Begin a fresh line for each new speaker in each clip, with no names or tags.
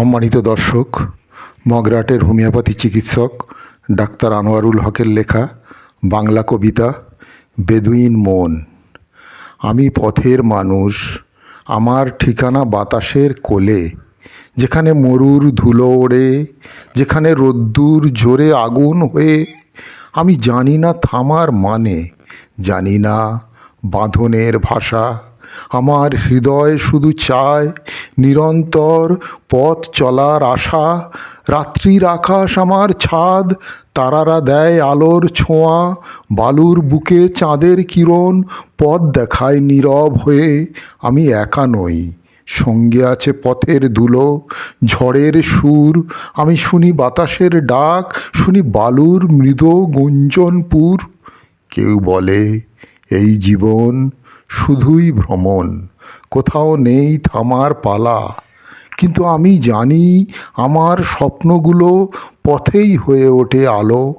সম্মানিত দর্শক, মগরাটের হোমিওপ্যাথি চিকিৎসক ডাক্তার আনোয়ারুল হকের লেখা বাংলা কবিতা বেদুইন মন। আমি পথের মানুষ, আমার ঠিকানা বাতাসের কোলে, যেখানে মরুর ধুলো ওড়ে, যেখানে রোদ্দুর ঝরে আগুন হয়ে, আমি জানি না থামার মানে জানি না বাঁধনের ভাষা। আমার হৃদয় শুধু চায় নিরন্তর পথ চলার আশা। রাত্রির আকাশ আমার ছাদ, তারারা দেয় আলোর ছোঁয়া। বালুর বুকে চাঁদের কিরণ, পথ দেখায় নীরব হয়ে। আমি একা নই, সঙ্গে আছে পথের ধুলো, ঝড়ের সুর। আমি শুনি বাতাসের ডাক, শুনি বালুর মৃদ গুঞ্জনপুর। কেউ বলে এই জীবন শুধুই ভ্রমণ। কোথাও নেই থামার পালা। কিন্তু আমি জানি আমার স্বপ্নগুলো পথেই হয়ে ওঠে আলো।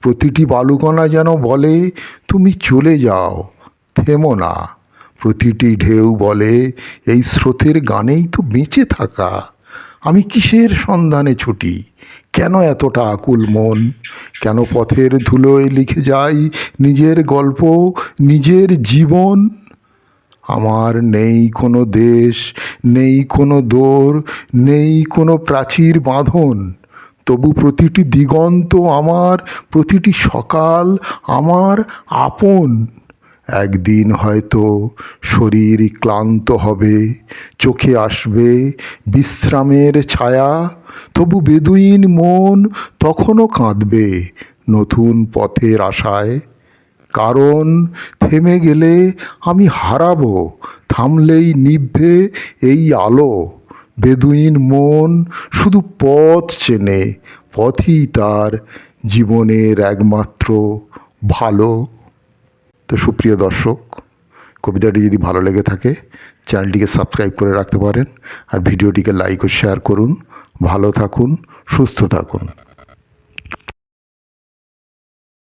প্রতিটি বালুকণা যেন বলে, তুমি চলে যাও, থেমো না। প্রতিটি ঢেউ বলে, এই স্রোতের গানেই তো বেঁচে থাকা। আমি কিসের সন্ধানে ছুটি? কেন এতটা আকুল মন? কেন পথের ধুলোয় লিখে যাই নিজের গল্প, নিজের জীবন? আমার নেই কোনো দেশ, নেই কোনো দোর, নেই কোনো প্রাচীর বাঁধন। তবু প্রতিটি দিগন্ত আমার, প্রতিটি সকাল আমার আপন। একদিন হয়তো শরীর ক্লান্ত হবে, চোখে আসবে বিশ্রামের ছায়া, তবু বেদুইন মন তখনও কাঁদবে নতুন পথের আশায়। কারণ থেমে গেলে আমি হারাবো, থামলেই নিভবে এই আলো। বেদুইন মন শুধু পথ চেনে, পথই তার জীবনের একমাত্র ভালো। তো সুপ্রিয় দর্শক, কবিতাটি যদি ভালো লেগে থাকে, চ্যানেলটিকে সাবস্ক্রাইব করে রাখতে পারেন আর ভিডিওটিকে লাইক ও শেয়ার করুন। ভালো থাকুন, সুস্থ থাকুন।